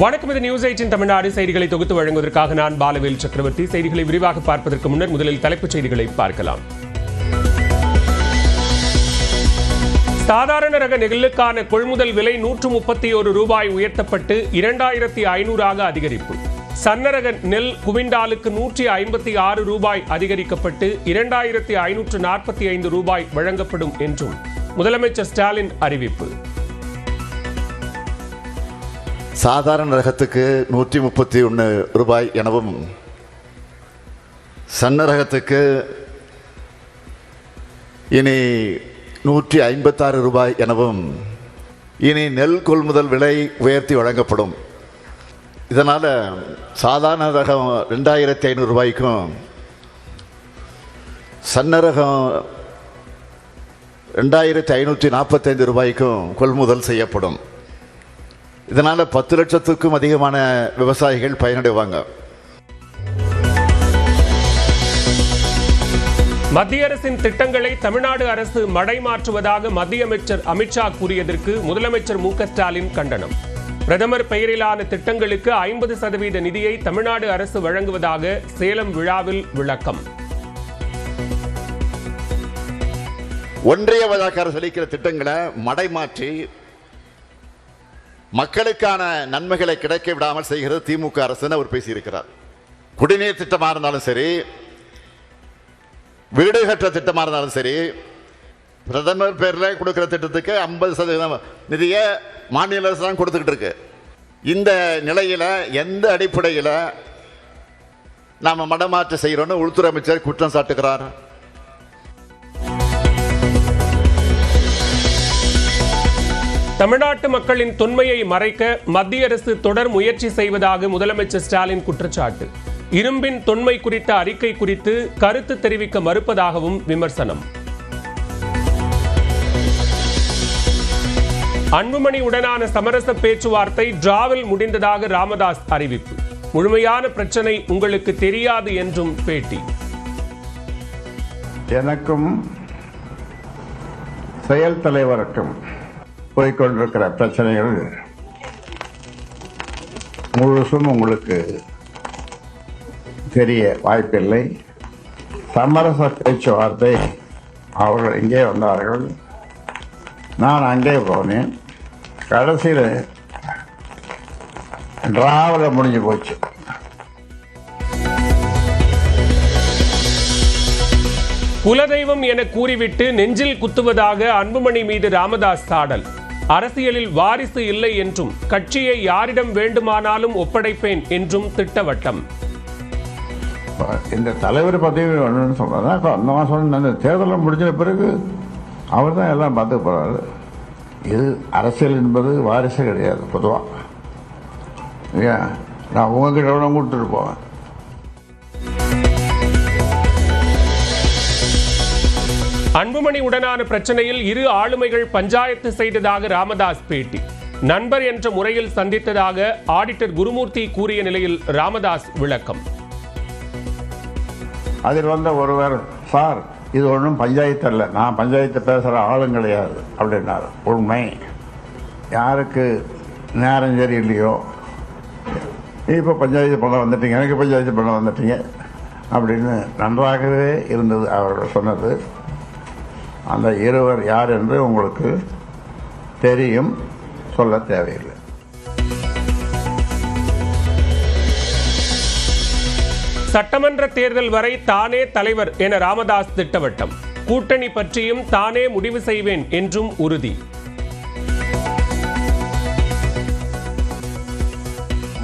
வணக்கம் இது news eighteen Tamil Nadu. செய்திகளை தொகுத்து வழங்குவதற்காக நான் பாலவேல் சக்கரவர்த்தி. செய்திகளை விரிவாக பார்ப்பதற்கு முன்னர் முதலில் தலைப்புச் செய்திகளை பார்க்கலாம். சாதாரண ரக நெல்லுக்கான கொள்முதல் விலை நூற்று முப்பத்தி ஒரு ரூபாய் உயர்த்தப்பட்டு இரண்டாயிரத்தி ஐநூறாக அதிகரிப்பு. சன்னரக நெல் குவிண்டாலுக்கு நூற்றி ஐம்பத்தி ஆறு ரூபாய் அதிகரிக்கப்பட்டு இரண்டாயிரத்தி ஐநூற்று நாற்பத்தி ஐந்து ரூபாய் வழங்கப்படும் என்றும் முதலமைச்சர் ஸ்டாலின் அறிவிப்பு. சாதாரண ரகத்துக்கு நூற்றி முப்பத்தி ஒன்று ரூபாய் எனவும் சன்ன ரகத்துக்கு இனி நூற்றி ஐம்பத்தாறு ரூபாய் எனவும் இனி நெல் கொள்முதல் விலை உயர்த்தி வழங்கப்படும். இதனால் சாதாரண ரகம் ரெண்டாயிரத்தி ஐநூறு ரூபாய்க்கும் சன்ன ரகம் ரெண்டாயிரத்தி ஐநூற்றி நாற்பத்தைந்து ரூபாய்க்கும் கொள்முதல் செய்யப்படும். இதனால் பத்து லட்சத்துக்கும் அதிகமான விவசாயிகள் பயனடைவாங்க. மத்திய அரசின் திட்டங்களை தமிழ்நாடு அரசு மடைமாற்றுவதாக மத்திய அமைச்சர் அமித்ஷா கூறியதற்கு முதலமைச்சர் மு ஸ்டாலின் கண்டனம். பிரதமர் பெயரிலான திட்டங்களுக்கு ஐம்பது சதவீத நிதியை தமிழ்நாடு அரசு வழங்குவதாக சேலம் விழாவில் விளக்கம். ஒன்றிய வழக்கு அரசு அளிக்கிற திட்டங்களை மடைமாற்றி மக்களுக்கான நன்மைகளை கிடைக்க விடாமல் செய்கிறது திமுக அரசுன்னு அவர் பேசியிருக்கிறார். குடிநீர் திட்டமாக இருந்தாலும் சரி வீடு கட்டுற திட்டமாக இருந்தாலும் சரி பிரதமர் பேரில் கொடுக்குற திட்டத்துக்கு ஐம்பது சதவீதம் நிதியை மாநில அரசு தான் கொடுத்துக்கிட்டு இருக்கு. இந்த நிலையில் எந்த அடிப்படையில் நாம் மடமாற்றம் செய்கிறோன்னு உள்துறை அமைச்சர் குற்றம் சாட்டுகிறார்? தமிழ்நாட்டு மக்களின் தொன்மையை மறைக்க மத்திய அரசு தொடர் முயற்சி செய்வதாக முதலமைச்சர் ஸ்டாலின் குற்றச்சாட்டு. இரும்பின் தொன்மை குறித்த அறிக்கை குறித்து கருத்து தெரிவிக்க மறுப்பதாகவும் விமர்சனம். அன்புமணி உடனான சமரச பேச்சுவார்த்தை டிராவில் முடிந்ததாக ராமதாஸ் அறிவிப்பு. முழுமையான பிரச்சனை உங்களுக்கு தெரியாது என்றும் பேட்டி. எனக்கும் செயல் தலைவருக்கும் போய்கொண்டிருக்கிற பிரச்சனைகள் முழுசும் உங்களுக்கு தெரிய வாய்ப்பில்லை. சமரச பேச்சுவார்த்தை அவர்கள் இங்கே வந்தார்கள். நான் அங்கே போனேன். கடைசியில் டிராவில் முடிஞ்சு போச்சு. குலதெய்வம் என கூறிவிட்டு நெஞ்சில் குத்துவதாக அன்புமணி மீது ராமதாஸ் சாடல். அரசியலில் வாரிசு இல்லை என்றும் கட்சியை யாரிடம் வேண்டுமானாலும் ஒப்படைப்பேன் என்றும் திட்டவட்டம். இந்த தலைவர் பதவி வேணும்னு சொன்னா அந்த மாதம் அந்த தேர்தலில் முடிஞ்ச பிறகு அவர் தான் எல்லாம் பார்த்து போறாரு. இது அரசியல் என்பது வாரிசு கிடையாது பொதுவாக ஏன் நான் உங்ககிட்ட போவேன். அன்புமணி உடனான பிரச்சனையில் இரு ஆளுமைகள் பஞ்சாயத்து செய்ததாக ராமதாஸ் பேட்டி. நண்பர் என்ற முறையில் சந்தித்ததாக ஆடிட்டர் குருமூர்த்தி கூறிய நிலையில் ராமதாஸ் விளக்கம். அதில் வந்த ஒருவர் சார் இது ஒன்றும் பஞ்சாயத்து அல்ல. நான் பஞ்சாயத்து பேசுகிற ஆளும் கிடையாது அப்படின்னார். உண்மை. யாருக்கு நேரம் சரி இல்லையோ இப்போ பஞ்சாயத்து பண்ண வந்துட்டீங்க. எனக்கு பஞ்சாயத்து பண்ண வந்துட்டீங்க. அப்படின்னு நன்றாகவே இருந்தது அவர் சொன்னது. அந்த இருவர் யார் என்று உங்களுக்கு தெரியும் சொல்ல தேவையில்லை. சட்டமன்ற தேர்தல் வரை தானே தலைவர் என ராமதாஸ் திட்டவட்டம். கூட்டணி பற்றியும் தானே முடிவு செய்வேன் என்றும் உறுதி.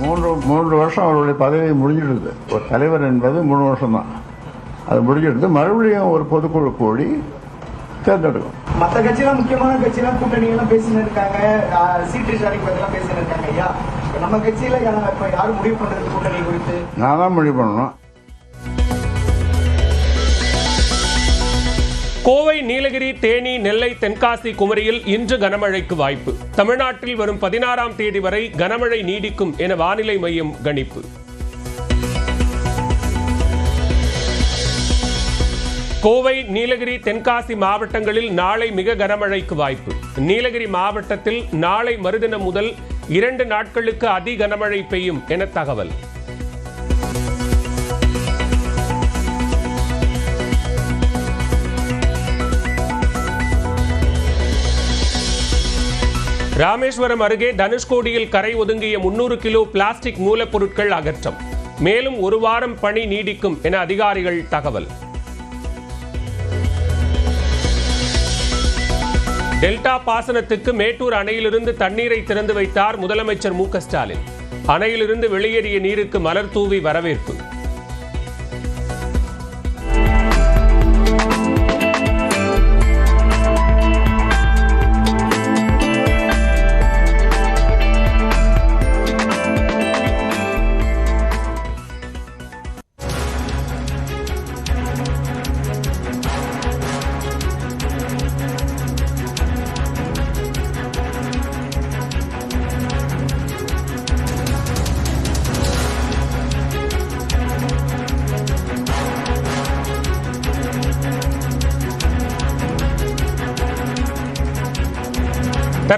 மூன்று மூன்று வருஷம் அவருடைய பதவி முடிஞ்சிடுது. ஒரு தலைவர் என்பது மூணு வருஷம் தான் அது முடிஞ்சிடுது. மறுபடியும் ஒரு பொதுக்குழு கூடி தேர்ந்தெடுக்கும். மத்த கட்சியெல்லாம் முக்கியமான கட்சியெல்லாம் கூட்டணி எல்லாம் பேசின்னு இருக்காங்க சீட்டு ஷாரிங் பத்தி எல்லாம் பேசின்னு இருக்காங்க ஐயா நம்ம கட்சியில இப்ப யாரும் முடிவு பண்றது கூட்டணி குறித்து? நான் தான் முடிவு பண்ணணும். கோவை நீலகிரி தேனி நெல்லை தென்காசி குமரியில் இன்று கனமழைக்கு வாய்ப்பு. தமிழ்நாட்டில் வரும் பதினாறாம் தேதி வரை கனமழை நீடிக்கும் என வானிலை மையம் கணிப்பு. கோவை நீலகிரி தென்காசி மாவட்டங்களில் நாளை மிக கனமழைக்கு வாய்ப்பு. நீலகிரி மாவட்டத்தில் நாளை மறுதினம் முதல் இரண்டு நாட்களுக்கு அதி கனமழை பெய்யும் என தகவல். ராமேஸ்வரம் அருகே தனுஷ்கோடியில் கரை ஒதுங்கிய முன்னூறு கிலோ பிளாஸ்டிக் மூலப்பொருட்கள் அகற்றம். மேலும் ஒரு வாரம் பணி நீடிக்கும் என அதிகாரிகள் தகவல். டெல்டா பாசனத்துக்கு மேட்டூர் அணையிலிருந்து தண்ணீரை திறந்து வைத்தார் முதலமைச்சர் மு க ஸ்டாலின். அணையிலிருந்து வெளியேறிய நீருக்கு மலர் தூவி வரவேற்பு.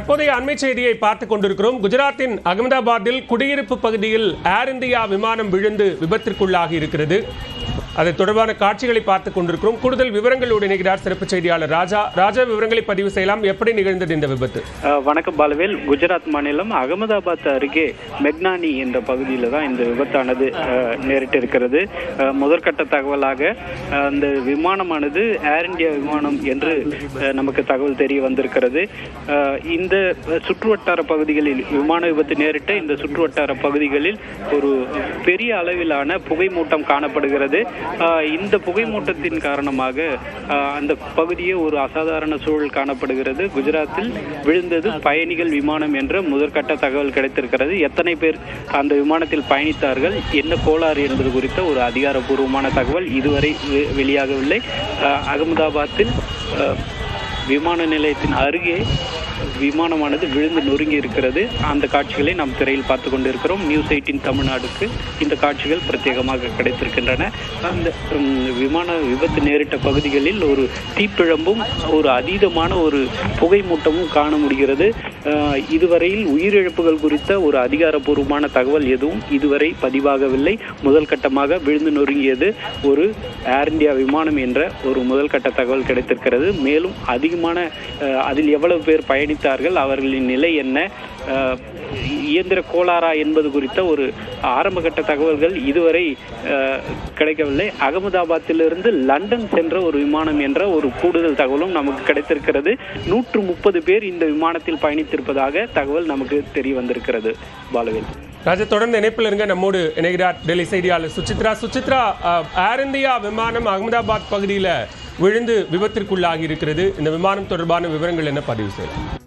தற்போதைய அண்மை செய்தியை பார்த்துக் கொண்டிருக்கிறோம். குஜராத்தின் அகமதாபாத்தில் குடியிருப்பு பகுதியில் ஏர் இந்தியா விமானம் விழுந்து விபத்திற்குள்ளாகி இருக்கிறது. அது தொடர்பான காட்சிகளை பார்த்துக் கொண்டிருக்கிறோம். கூடுதல் விவரங்களோடு இணைகிறார் சிறப்பு செய்தியாளர் ராஜா. ராஜா விவரங்களை பதிவு செய்யலாம். எப்படி நிகழ்ந்தது இந்த விபத்து? வணக்கம் பாலவேல். குஜராத் மாநிலம் அகமதாபாத் அருகே மெக்னானி என்ற பகுதியில் தான் இந்த விபத்தானது நேரிட்டு இருக்கிறது. முதற்கட்ட தகவலாக அந்த விமானமானது ஏர் இந்தியா விமானம் என்று நமக்கு தகவல் தெரிய வந்திருக்கிறது. இந்த சுற்று வட்டார பகுதிகளில் விமான விபத்து நேரிட்ட இந்த சுற்றுவட்டார பகுதிகளில் ஒரு பெரிய அளவிலான புகை மூட்டம் காணப்படுகிறது. இந்த புகை மூட்டத்தின் காரணமாக அந்த பகுதியே ஒரு அசாதாரண சூழல் காணப்படுகிறது. குஜராத்தில் விழுந்தது பயணிகள் விமானம் என்ற முதற்கட்ட தகவல் கிடைத்திருக்கிறது. எத்தனை பேர் அந்த விமானத்தில் பயணித்தார்கள்? என்ன கோளாறு என்பது குறித்த ஒரு அதிகாரப்பூர்வமான தகவல் இதுவரை வெ- வெளியாகவில்லை. அகமதாபாத்தில் விமான நிலையத்தின் அருகே விமானமானது விழுந்து நொறுங்கி இருக்கிறது. அந்த காட்சிகளை நாம் திரையில் பார்த்து கொண்டிருக்கிறோம். நியூஸ் எயிட்டின் தமிழ்நாடுக்கு இந்த காட்சிகள் பிரத்யேகமாக கிடைத்திருக்கின்றன. அந்த விமான விபத்து நேரிட்ட பகுதிகளில் ஒரு தீப்பிழம்பும் ஒரு அதீதமான ஒரு புகை மூட்டமும் காண முடிகிறது. இதுவரையில் உயிரிழப்புகள் குறித்த ஒரு அதிகாரப்பூர்வமான தகவல் எதுவும் இதுவரை பதிவாகவில்லை. முதல் கட்டமாக விழுந்து நொறுங்கியது ஒரு ஏர் இந்தியா விமானம் என்ற ஒரு முதல் கட்ட தகவல் கிடைத்திருக்கிறது. மேலும் அதிகமான அதில் எவ்வளவு பேர் பயன் பயணித்தார்கள். அவர்களின் நிலை என்ன? இயந்திர கோளாறா என்பது குறித்த ஒரு ஆரம்பகட்ட தகவல்கள் இதுவரை கிடைக்கவில்லை. அகமதாபாத்திலிருந்து லண்டன் சென்ற ஒரு விமானம் என்ற ஒரு கூடுதல் தகவலும் நமக்கு கிடைத்திருக்கிறது. நூற்று முப்பது பேர் இந்த விமானத்தில் பயணித்திருப்பதாக தகவல் நமக்கு தெரிய வந்திருக்கிறது. பாலவேல். ராஜா தொடர்ந்து இணைப்பில் இருங்க. நம்மோடு இணைகிறார் டெல்லி செய்தியாளர் சுசித்ரா. சுசித்ரா ஏர் இந்தியா விமானம் அகமதாபாத் பகுதியில் விழுந்து விபத்திற்குள்ளாகி இருக்கிறது. இந்த விமானம் தொடர்பான விவரங்கள் என்ன? பதிவு செய்யலாம்.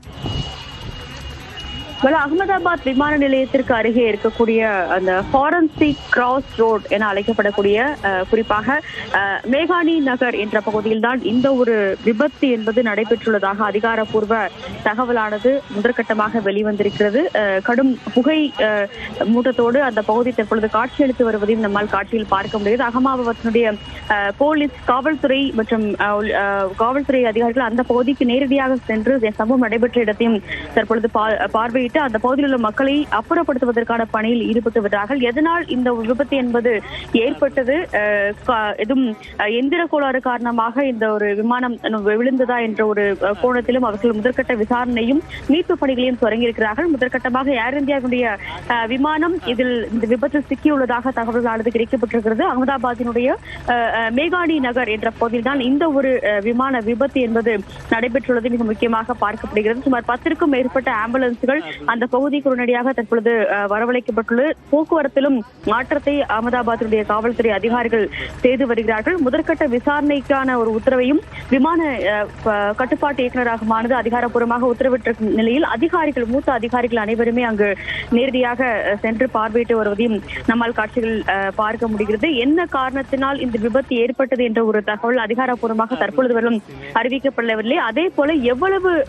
Well, அகமதாபாத் விமான நிலையத்திற்கு அருகே இருக்கக்கூடிய அந்த ஃபாரன்சிக் கிராஸ் ரோட் என அழைக்கப்படக்கூடிய குறிப்பாக மேகானி நகர் என்ற பகுதியில் தான் இந்த ஒரு விபத்து என்பது நடைபெற்றுள்ளதாக அதிகாரப்பூர்வ தகவலானது முதற்கட்டமாக வெளிவந்திருக்கிறது. கடும் புகை அஹ், மூட்டத்தோடு அந்த பகுதி தற்பொழுது காட்சியளித்து வருவதையும் நம்மால் காட்சியில் பார்க்க முடியுது அகமாபாத்தினுடைய அஹ், போலீஸ் காவல்துறை மற்றும் காவல்துறை அதிகாரிகள் அந்த பகுதிக்கு நேரடியாக சென்று சம்பவம் நடைபெற்ற இடத்தையும் தற்பொழுது பா- பார்வையிட்டு அந்த பகுதியில் உள்ள மக்களை அப்புறப்படுத்துவதற்கான பணியில் ஈடுபட்டு வருகிறார்கள் எதனால் இந்த விபத்து என்பது ஏற்பட்டது? எதுவும் எந்திர கோளாறு காரணமாக இந்த ஒரு விமானம் விழுந்ததா என்ற ஒரு கோணத்திலும் அவர்கள் முதற்கட்ட விசாரணையும் மீட்பு பணிகளையும் தொடங்கியிருக்கிறார்கள். முதற்கட்டமாக ஏர் இந்தியாவுடைய விமானம் இதில் இந்த விபத்தில் சிக்கியுள்ளதாக தகவல்களானது கிடைக்கப்பட்டிருக்கிறது. அகமதாபாத்தினுடைய அஹ், அஹ், நகர் என்ற பகுதியில் தான் இந்த ஒரு விமான விபத்து என்பது நடைபெற்றுள்ளது. மிக முக்கியமாக பார்க்கப்படுகிறது. சுமார் பத்திற்கும் மேற்பட்ட ஆம்புலன்ஸ்கள் அந்த பகுதிக்கு உடனடியாக தற்பொழுது வரவழைக்கப்பட்டுள்ளது. போக்குவரத்திலும் மாற்றத்தை அகமதாபாத்தினுடைய காவல்துறை அதிகாரிகள் செய்து வருகிறார்கள். முதற்கட்ட விசாரணைக்கான ஒரு உத்தரவையும் விமான அஹ், ப- கட்டுப்பாட்டு இயக்குநரகமானது அதிகாரப்பூர்வமாக உத்தரவிட்டிருக்கும் நிலையில் அதிகாரிகள் மூத்த அதிகாரிகள் அனைவருமே அங்கு நேரடியாக சென்று பார்வையிட்டு வருவதையும் நம்மால் காட்சிகள் பார்க்க முடிகிறது. என்ன காரணத்தினால் இந்த விபத்து ஏற்பட்டது என்ற ஒரு தகவல் அதிகாரப்பூர்வமாக தற்பொழுது வரும் அறிவிக்கப்படவில்லை. அதே போல எவ்வளவு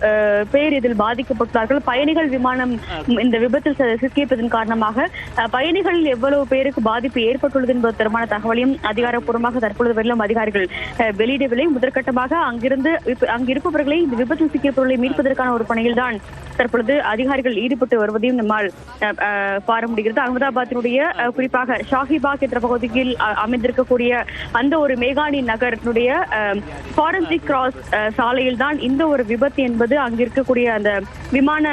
பேர் இதில் பாதிக்கப்பட்டார்கள்? பயணிகள் விமான விமானம் இந்த விபத்தில் சி- காரணமாக பயணிகளில் எவ்வளவு பேருக்கு பாதிப்பு ஏற்பட்டுள்ளது என்பது தொடர்பான தகவலையும் அதிகாரப்பூர்வமாக தற்பொழுது வெள்ளம் அதிகாரிகள் வெளியிடவில்லை. முதற்கட்டமாக அங்கிருந்து அங்கிருப்பவர்களை இந்த விபத்தில் சிக்கியவர்களை மீட்பதற்கான ஒரு பணியில் தான் தற்பொழுது அதிகாரிகள் ஈடுபட்டு வருவதையும் நம்மால் அஹ், பார முடிகிறது. அகமதாபாத்தினுடைய குறிப்பாக ஷாஹிபாக் என்ற பகுதியில் அமைந்திருக்கக்கூடிய அந்த ஒரு மேகானி நகரினுடைய ஃபாரன்சிக் கிராஸ் சாலையில் தான் இந்த ஒரு விபத்து என்பது அங்கிருக்கக்கூடிய அந்த விமான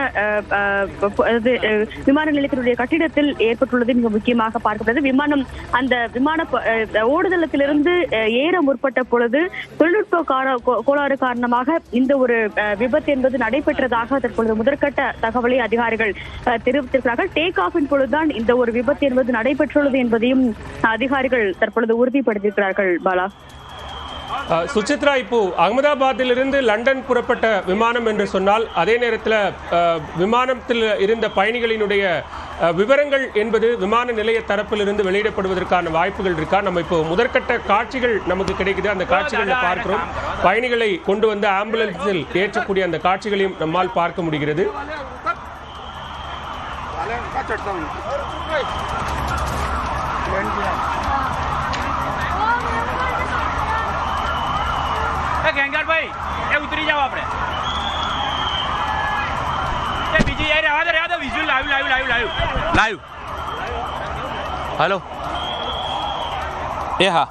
விமான நிலையத்தினுடைய கட்டிடத்தில் ஏற்பட்டுள்ளது மிக முக்கியமாக பார்க்கப்படுது விமானம் அந்த விமான ஓடுதளத்திலிருந்து ஏற முற்பட்ட பொழுது தொழில்நுட்ப கோ- கோளாறு காரணமாக இந்த ஒரு அஹ், விபத்து என்பது நடைபெற்றதாக தற்பொழுது முதற்கட்ட தகவலை அதிகாரிகள் அஹ், தெரிவித்திருக்கிறார்கள். டேக் ஆஃபின் பொழுதுதான் இந்த ஒரு விபத்து என்பது நடைபெற்றுள்ளது என்பதையும் அதிகாரிகள் தற்பொழுது உறுதிப்படுத்தியிருக்கிறார்கள் பாலா. சுசித்ரா இப்போ அகமதாபாத்திலிருந்து லண்டன் புறப்பட்ட விமானம் என்று சொன்னால் அதே நேரத்தில் விமானத்தில் இருந்த பயணிகளினுடைய விவரங்கள் என்பது விமான நிலைய தரப்பிலிருந்து வெளியிடப்படுவதற்கான வாய்ப்புகள் இருக்கா? நம்ம இப்போ முதற்கட்ட காட்சிகள் நமக்கு கிடைக்குது. அந்த காட்சிகளை பார்க்கிறோம். பயணிகளை கொண்டு வந்து ஆம்புலன்ஸில் ஏற்றக்கூடிய அந்த காட்சிகளையும் நம்மால் பார்க்க முடிகிறது. ગેંગારભાઈ એ ઉતરી જાઓ આપણે. એ બીજી યાર રહેવા દે રહેવા દે visual live live live live live hello. એ હા.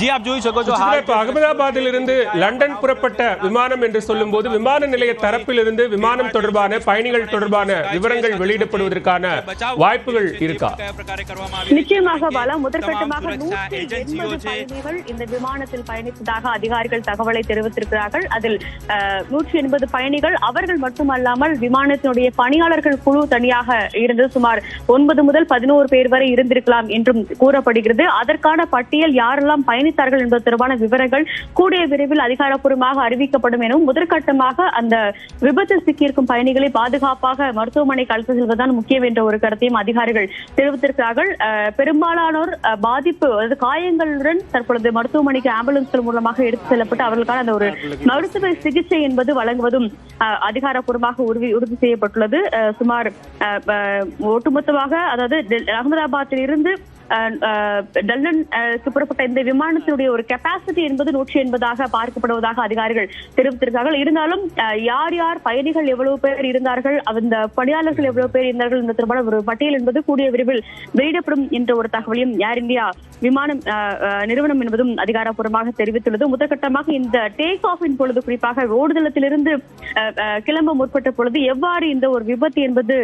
જી આપ જોઈ શકો છો અહમદાબાத்தில் இருந்து லண்டன் புறப்பட்ட விமானம் என்று சொல்லும்போது விமான நிலைய தரப்பிலிருந்து விமானம் தொடர்பான பயணிகள் தொடர்பான விவரங்கள் வெளியிடப்படுவதற்கான வாய்ப்புகள் இருக்கா? நிச்சயமாக பாலா. முதற்கட்டமாக பயணிகள் இந்த விமானத்தில் பயணித்ததாக அதிகாரிகள் தகவலை தெரிவித்திருக்கிறார்கள். அதில் நூற்றி எண்பது பயணிகள் அவர்கள் மட்டுமல்லாமல் விமானத்தினுடைய பணியாளர்கள் குழு தனியாக இருந்து சுமார் ஒன்பது முதல் பதினோரு பேர் வரை இருந்திருக்கலாம் என்றும் கூறப்படுகிறது. அதற்கான பட்டியல் யாரெல்லாம் பயணி பயணித்தார்கள் என்பது தொடர்பான விவரங்கள் கூடிய விரைவில் அதிகாரப்பூர்வமாக அறிவிக்கப்படும் எனவும் முதற்கட்டமாக அந்த விபத்தில் சிக்கியிருக்கும் பயணிகளை பாதுகாப்பாக மருத்துவமனைக்கு அழைத்து செல்வதுதான் முக்கியம் என்ற ஒரு கருத்தையும் அதிகாரிகள் தெரிவித்திருக்கிறார்கள். பெரும்பாலானோர் பாதிப்பு அதாவது காயங்களுடன் தற்பொழுது மருத்துவமனைக்கு ஆம்புலன்ஸ்கள் மூலமாக எடுத்து செல்லப்பட்டு அவர்களுக்கான அந்த ஒரு மருத்துவ சிகிச்சை என்பது வழங்குவதும் அதிகாரப்பூர்வமாக உறுதி உறுதி செய்யப்பட்டுள்ளது. சுமார் ஒட்டுமொத்தமாக அதாவது அகமதாபாத்தில் இருந்து அஹ், டல்லன் புறப்பட்ட இந்த விமானத்தினுடைய ஒரு கெப்பாசிட்டி என்பது நூற்றி எண்பதாக பார்க்கப்படுவதாக அதிகாரிகள் தெரிவித்திருக்கிறார்கள். இருந்தாலும் அஹ், யார் யார் பயணிகள் எவ்வளவு பேர் இருந்தார்கள் அந்த பணியாளர்கள் எவ்வளவு பேர் இருந்தார்கள் இந்த தொடர்பான ஒரு பட்டியல் என்பது கூடிய விரைவில் வெளியிடப்படும் என்ற ஒரு தகவலையும் ஏர் இந்தியா விமானம் நிறுவனம் என்பதும் அதிகாரப்பூர்வமாக தெரிவித்துள்ளது. முதற்கட்டமாக இந்த டேக் ஆஃபின் பொழுது குறிப்பாக ஓடுதளத்திலிருந்து கிளம்ப முற்பட்ட பொழுது எவ்வாறு இந்த ஒரு விபத்து என்பது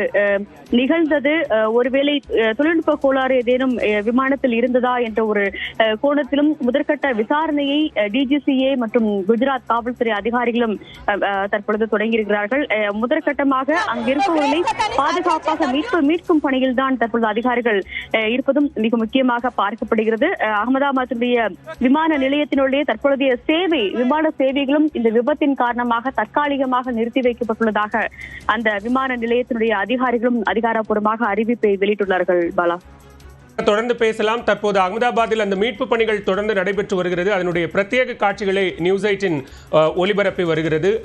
நிகழ்ந்தது? ஒருவேளை தொழில்நுட்ப கோளாறு ஏதேனும் விமானத்தில் இருந்ததா என்ற ஒரு அஹ், கோணத்திலும் முதற்கட்ட விசாரணையை டிஜிசிஏ மற்றும் குஜராத் காவல்துறை அதிகாரிகளும் அஹ், தற்பொழுது தொடங்கியிருக்கிறார்கள். அஹ், முதற்கட்டமாக அங்கிருப்பவர்களை பாதுகாப்பாக மீட்பு மீட்கும் பணியில் தான் தற்பொழுது அதிகாரிகள் அஹ், இருப்பதும் மிக முக்கியமாக பார்க்கப்படுகிறது. வருகிறது. அகமதாபாத்துடைய விமான நிலையத்தினுடைய தற்பொழுதைய சேவை விமான சேவைகளும் இந்த விபத்தின் காரணமாக தற்காலிகமாக நிறுத்தி வைக்கப்பட்டுள்ளதாக அந்த விமான நிலையத்தினுடைய அதிகாரிகளும் அதிகாரப்பூர்வமாக அறிவிப்பை வெளியிட்டுள்ளார்கள் பாலா. தொடர்ந்து பேசலாம். தற்போது அகமதாபாத்தில் அந்த மீட்பு பணிகள் தொடர்ந்து நடைபெற்று வருகிறது. அதனுடைய பிரத்யேக காட்சிகளை நியூஸ் எயிட்டின் ஒலிபரப்பி வருகிறது.